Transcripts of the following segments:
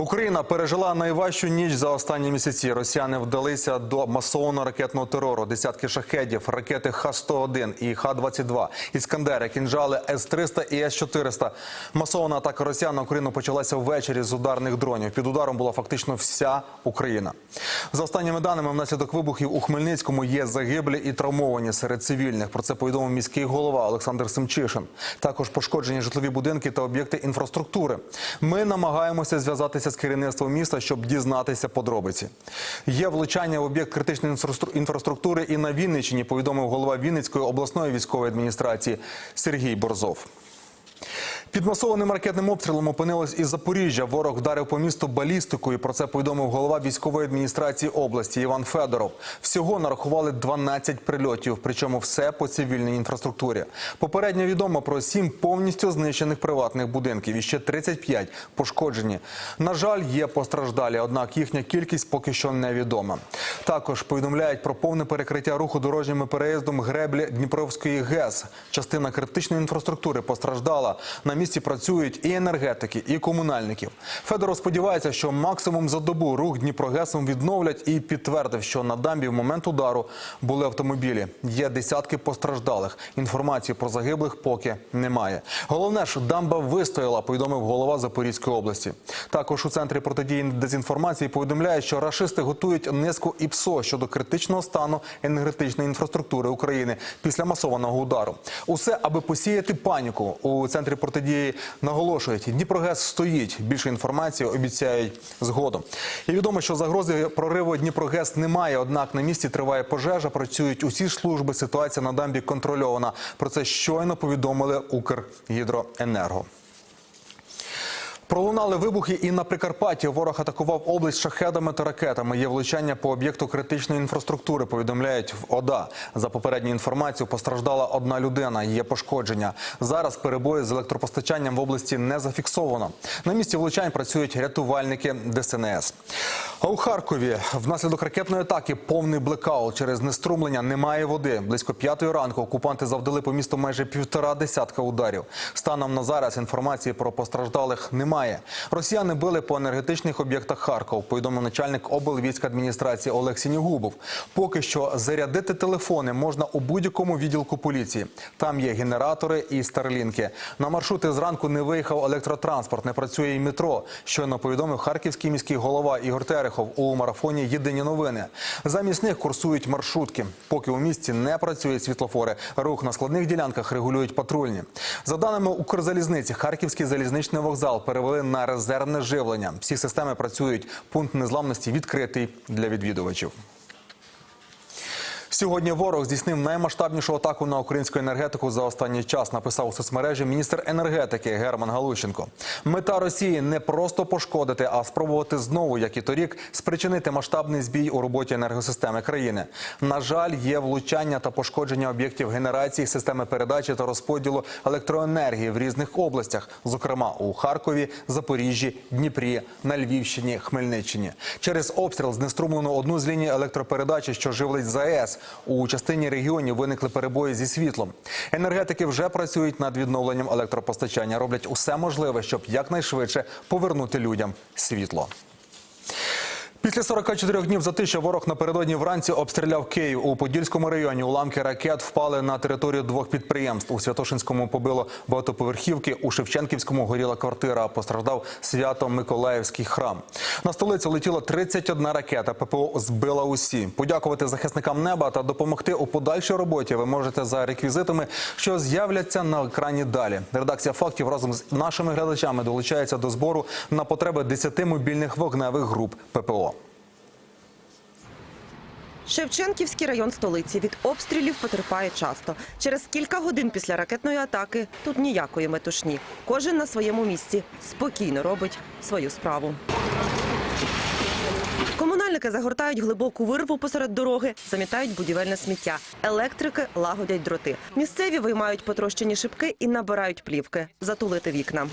Україна пережила найважчу ніч за останні місяці. Росіяни вдалися до масованого ракетного терору. Десятки шахедів, ракети Х-101 і Х-22, іскандери, кінжали С-300 і С-400. Масована атака росіян на Україну почалася ввечері з ударних дронів. Під ударом була фактично вся Україна. За останніми даними, внаслідок вибухів у Хмельницькому є загиблі і травмовані серед цивільних. Про це повідомив міський голова Олександр Семчишин. Також пошкоджені житлові будинки та об'єкти інфраструктури. Ми намагаємося зв'язатися з керівництвом міста, щоб дізнатися подробиці. Є влучання в об'єкт критичної інфраструк- інфраструктури і на Вінниччині, повідомив голова Вінницької обласної військової адміністрації Сергій Борзов. Під масованим ракетним обстрілом опинилось і Запоріжжя. Ворог вдарив по місту балістикою. Про це повідомив голова військової адміністрації області Іван Федоров. Всього нарахували 12 прильотів, причому все по цивільній інфраструктурі. Попередньо відомо про сім повністю знищених приватних будинків і ще 35 пошкоджені. На жаль, є постраждалі, однак їхня кількість поки що невідома. Також повідомляють про повне перекриття руху дорожніми переїздом греблі Дніпровської ГЕС. Частина критичної інфраструктури постраждала. На місці працюють і енергетики, і комунальників. Федоров сподівається, що максимум за добу рух Дніпрогесом відновлять і підтвердив, що на дамбі в момент удару були автомобілі. Є десятки постраждалих. Інформації про загиблих поки немає. Головне ж, дамба вистояла, повідомив голова Запорізької області. Також у центрі протидії дезінформації повідомляють, що рашисти готують низку ІПСО щодо критичного стану енергетичної інфраструктури України після масованого удару. Усе аби посіяти паніку. У центрі протидії наголошують, Дніпрогес стоїть. Більше інформації обіцяють згодом. І відомо, що загрози прориву Дніпрогес немає. Однак на місці триває пожежа. Працюють усі служби. Ситуація на дамбі контрольована. Про це щойно повідомили Укргідроенерго. Пролунали вибухи і на Прикарпатті. Ворог атакував область шахедами та ракетами. Є влучання по об'єкту критичної інфраструктури. Повідомляють в ОДА. За попередньою інформацією, постраждала одна людина. Є пошкодження. Зараз перебої з електропостачанням в області не зафіксовано. На місці влучань працюють рятувальники ДСНС. А у Харкові внаслідок ракетної атаки повний блекаут. Через неструмлення немає води. Близько п'ятої ранку окупанти завдали по місту майже півтора десятка ударів. Станом на зараз інформації про постраждалих немає. Росіяни били по енергетичних об'єктах Харкова. Повідомив начальник облвійськадміністрації Олег Сінігубов. Поки що зарядити телефони можна у будь-якому відділку поліції. Там є генератори і старлінки. На маршрути зранку не виїхав електротранспорт, не працює і метро. Щойно повідомив харківський міський голова Ігор Терехов у марафоні Єдині новини. Замість них курсують маршрутки. Поки у місті не працюють світлофори, рух на складних ділянках регулюють патрульні. За даними Укрзалізниці, Харківський залізничний вокзал перевели на резервне живлення. Всі системи працюють. Пункт незламності відкритий для відвідувачів. Сьогодні ворог здійснив наймасштабнішу атаку на українську енергетику за останній час. Написав у соцмережі міністр енергетики Герман Галущенко. Мета Росії не просто пошкодити, а спробувати знову, як і торік, спричинити масштабний збій у роботі енергосистеми країни. На жаль, є влучання та пошкодження об'єктів генерації, системи передачі та розподілу електроенергії в різних областях, зокрема у Харкові, Запоріжжі, Дніпрі, на Львівщині, Хмельниччині. Через обстріл знеструмлено одну з ліній електропередачі, що живлить ЗАЕС. У частині регіонів виникли перебої зі світлом. Енергетики вже працюють над відновленням електропостачання. Роблять усе можливе, щоб якнайшвидше повернути людям світло. Після 44 днів затища ворог напередодні вранці обстріляв Київ у Подільському районі. Уламки ракет впали на територію двох підприємств. У Святошинському побило багатоповерхівки. У Шевченківському горіла квартира. Постраждав Свято-Миколаївський храм. На столицю летіло 31 ракета. ППО збила усі. Подякувати захисникам неба та допомогти у подальшій роботі. Ви можете за реквізитами, що з'являться на екрані далі. Редакція фактів разом з нашими глядачами долучається до збору на потреби 10 мобільних вогневих груп ППО. Шевченківський район столиці від обстрілів потерпає часто. Через кілька годин після ракетної атаки тут ніякої метушні. Кожен на своєму місці спокійно робить свою справу. Комунальники загортають глибоку вирву посеред дороги, замітають будівельне сміття. Електрики лагодять дроти. Місцеві виймають потрощені шибки і набирають плівки, затулити вікна.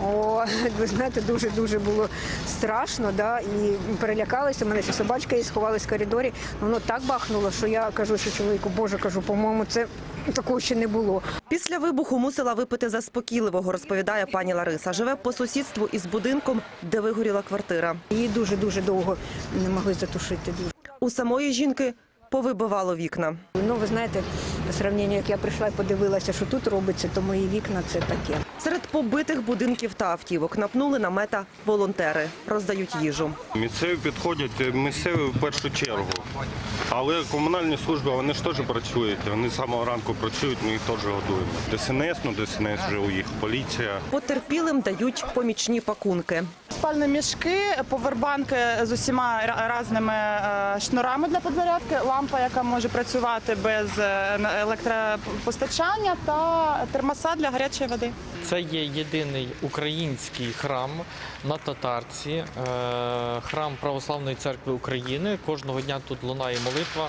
О, ви знаєте, дуже дуже було страшно, да, і перелякалися. У мене ще собачка і сховалась в коридорі. Воно так бахнуло, що я кажу, що чоловіку, боже, кажу, по-моєму, це такого ще не було. Після вибуху мусила випити заспокійливого, розповідає пані Лариса. Живе по сусідству із будинком, де вигоріла квартира. Її дуже дуже довго не могли затушити. Дуже. У самої жінки повибивало вікна. Ну, ви знаєте, по сравненню, як я прийшла і подивилася, що тут робиться, то мої вікна це таке. Серед побитих будинків та автівок напнули намета волонтери, роздають їжу. Місцеві підходять, е, місцеві в першу чергу. Але комунальні служби вони ж теж працюють. Вони з самого ранку працюють, ми їх теж годуємо. ДСНС, ну ДСНС вже у їх поліція. Потерпілим дають помічні пакунки. Спальні мішки, повербанки з усіма ра- різними е, шнурами для підзарядки, лампа, яка може працювати без е, електропостачання, та термоса для гарячої води. Це є єдиний український храм на татарці, е, храм Православної церкви України. Кожного дня тут лунає молитва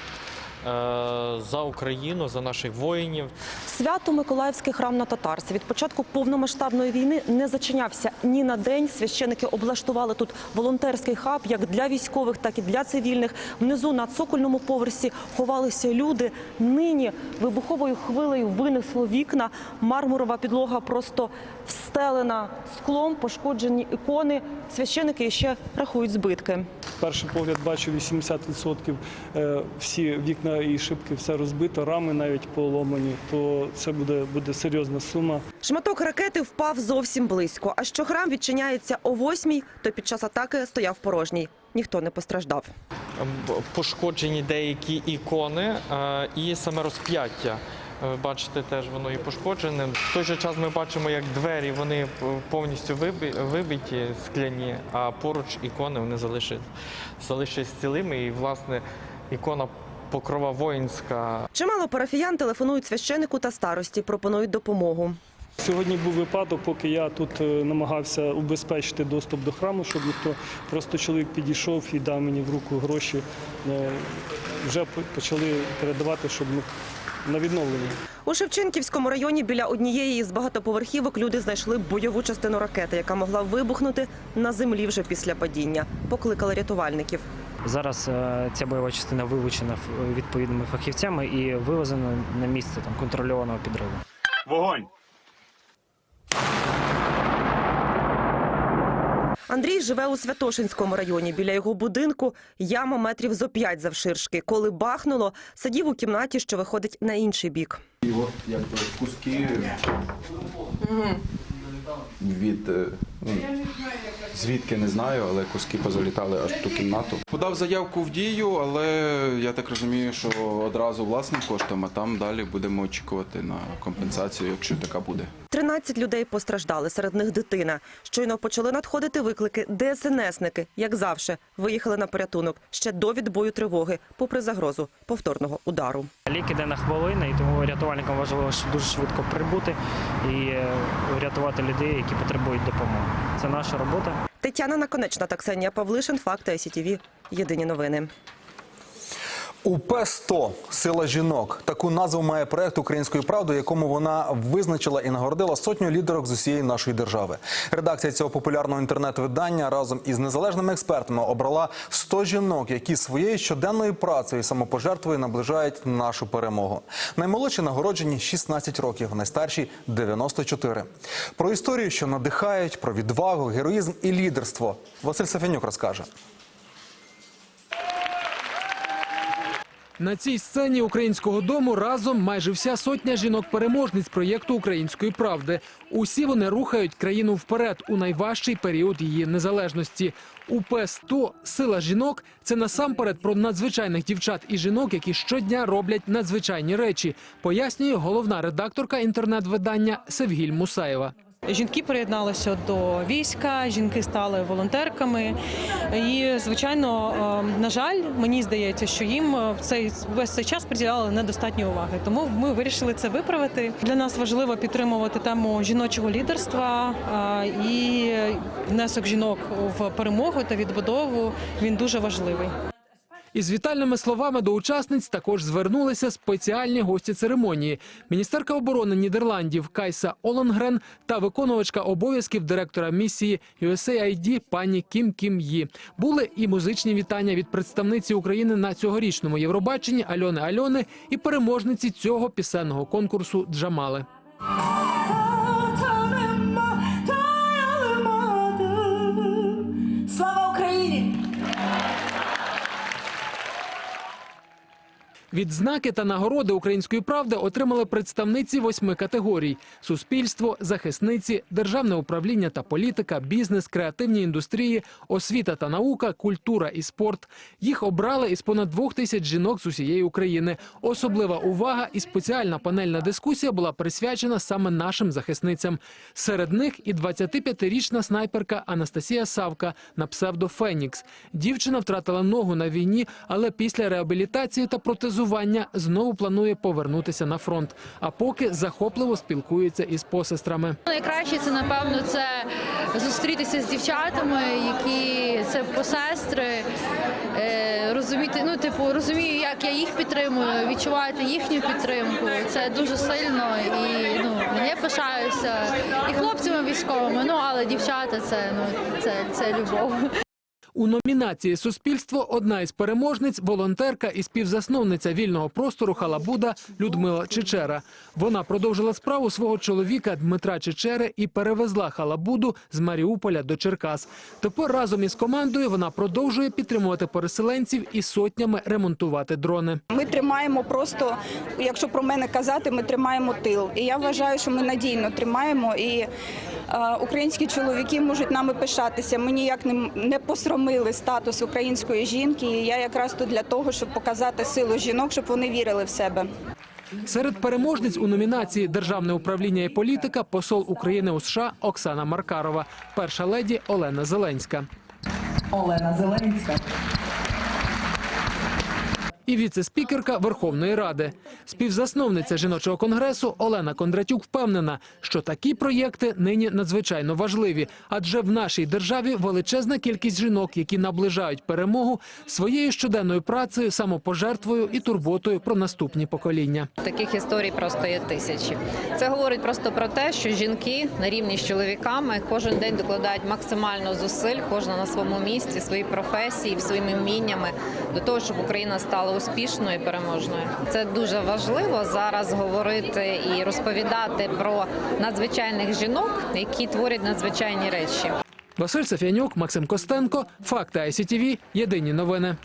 за Україну, за наших воїнів. Свято-Миколаївський храм на татарці від початку повномасштабної війни не зачинявся ні на день. Священики облаштували тут волонтерський хаб як для військових, так і для цивільних. Внизу на цокольному поверсі ховалися люди. Нині вибуховою хвилею винесло вікна. Мармурова підлога просто встелена склом, пошкоджені ікони. Священики ще рахують збитки. перший погляд бачу 80% е, всі вікна і шибки все розбито, рами навіть поломані, то це буде, буде серйозна сума. Шматок ракети впав зовсім близько. А що храм відчиняється о восьмій, то під час атаки стояв порожній. Ніхто не постраждав. Е, Пошкоджені деякі ікони е, і саме розп'яття. Е, Бачите, теж воно і пошкоджене. В той же час ми бачимо, як двері вони е, повністю виби- вибиті, скляні, а поруч ікони вони залишились, залишились цілими. І, власне, ікона покрова воїнська Чимало парафіян телефонують священику та старості, пропонують допомогу. Сьогодні був випадок, поки я тут е, намагався убезпечити доступ до храму, щоб ніхто просто чоловік підійшов і дав мені в руку гроші. Е, Вже почали передавати, щоб ну, на відновлення. У Шевченківському районі біля однієї із багатоповерхівок люди знайшли бойову частину ракети, яка могла вибухнути на землі вже після падіння. Покликали рятувальників. Зараз е, ця бойова частина вилучена відповідними фахівцями і вивезена на місце там контрольованого підриву. Вогонь! Андрій живе у Святошинському районі. Біля його будинку яма метрів зо п'ять завширшки. Коли бахнуло, сидів у кімнаті, що виходить на інший бік. І от якби куски від е, ну, звідки не знаю, але куски позалітали аж в ту кімнату. Подав заявку в дію, але я так розумію, що одразу власним коштом, а там далі будемо очікувати на компенсацію, якщо така буде. 13 людей постраждали, серед них дитина. Щойно почали надходити виклики. ДСНСники, як завжди, виїхали на порятунок ще до відбою тривоги, попри загрозу повторного удару. Лік іде на хвилини, і тому рятувальникам важливо дуже швидко прибути і е, врятувати людей, які потребують допомоги. Це наша робота. Тетяна Наконечна та Ксенія Павлишин. Факти СІТВ. Єдині новини. УП 100 сила жінок. Таку назву має проект української правди, якому вона визначила і нагородила сотню лідерок з усієї нашої держави. Редакція цього популярного інтернет-видання разом із незалежними експертами обрала 100 жінок, які своєю щоденною працею і самопожертвою наближають нашу перемогу. Наймолодші нагороджені 16 років, найстарші 94. Про історію, що надихають, про відвагу, героїзм і лідерство. Василь Сафянюк розкаже. На цій сцені українського дому разом майже вся сотня жінок-переможниць проєкту Української правди. Усі вони рухають країну вперед у найважчий період її незалежності. УП 100 сила жінок це насамперед про надзвичайних дівчат і жінок, які щодня роблять надзвичайні речі, пояснює головна редакторка інтернет-видання Севгіль Мусаєва. Жінки приєдналися до війська, жінки стали волонтерками. І, звичайно, е, на жаль, мені здається, що їм е, в цей весь цей час приділяли недостатньо уваги. Тому ми вирішили це виправити. Для нас важливо підтримувати тему жіночого лідерства е, і внесок жінок в перемогу та відбудову. Він дуже важливий. Із вітальними словами до учасниць також звернулися спеціальні гості церемонії. Міністерка оборони Нідерландів Кайса Оленгрен та виконувачка обов'язків директора місії USAID пані Кім Кім Ї. Були і музичні вітання від представниці України на цьогорічному Євробаченні Альони Альони і переможниці цього пісенного конкурсу Джамали. Відзнаки та нагороди української правди отримали представниці восьми категорій: суспільство, захисниці, державне управління та політика, бізнес, креативні індустрії, освіта та наука, культура і спорт. Їх обрали із понад двох тисяч жінок з усієї України. Особлива увага і спеціальна панельна дискусія була присвячена саме нашим захисницям. Серед них і 25-річна снайперка Анастасія Савка на псевдо Фенікс. Дівчина втратила ногу на війні, але після реабілітації та протезування знову планує повернутися на фронт. А поки захопливо спілкується із посестрами. Найкраще це напевно це зустрітися з дівчатами, які це посестри, е, розуміти, ну типу розумію, як я їх підтримую, відчувати їхню підтримку. Це дуже сильно і ну мене пишаюся і хлопцями військовими. Ну але дівчата це ну це, це любов. У номінації Суспільство одна із переможниць волонтерка і співзасновниця вільного простору Халабуда Людмила Чечера. Вона продовжила справу свого чоловіка Дмитра Чечери і перевезла Халабуду з Маріуполя до Черкас. Тепер разом із командою вона продовжує підтримувати переселенців і сотнями ремонтувати дрони. Ми тримаємо просто, якщо про мене казати, ми тримаємо тил. І я вважаю, що ми надійно тримаємо. І українські чоловіки можуть нами пишатися. Ми ніяк не, посрамили статус української жінки. І я якраз тут для того, щоб показати силу жінок, щоб вони вірили в себе. Серед переможниць у номінації Державне управління і політика посол України у США Оксана Маркарова, перша леді Олена Зеленська. Олена Зеленська. І віце-спікерка Верховної Ради. Співзасновниця жіночого конгресу Олена Кондратюк впевнена, що такі проєкти нині надзвичайно важливі, адже в нашій державі величезна кількість жінок, які наближають перемогу своєю щоденною працею, самопожертвою і турботою про наступні покоління. Таких історій просто є тисячі. Це говорить просто про те, що жінки на рівні з чоловіками кожен день докладають максимально зусиль, кожна на своєму місці, своїй професії, своїми вміннями до того, щоб Україна успішною і переможною. Це дуже важливо зараз говорити і розповідати про надзвичайних жінок, які творять надзвичайні речі. Василь Сафянюк, Максим Костенко, Факти ICTV, Єдині новини.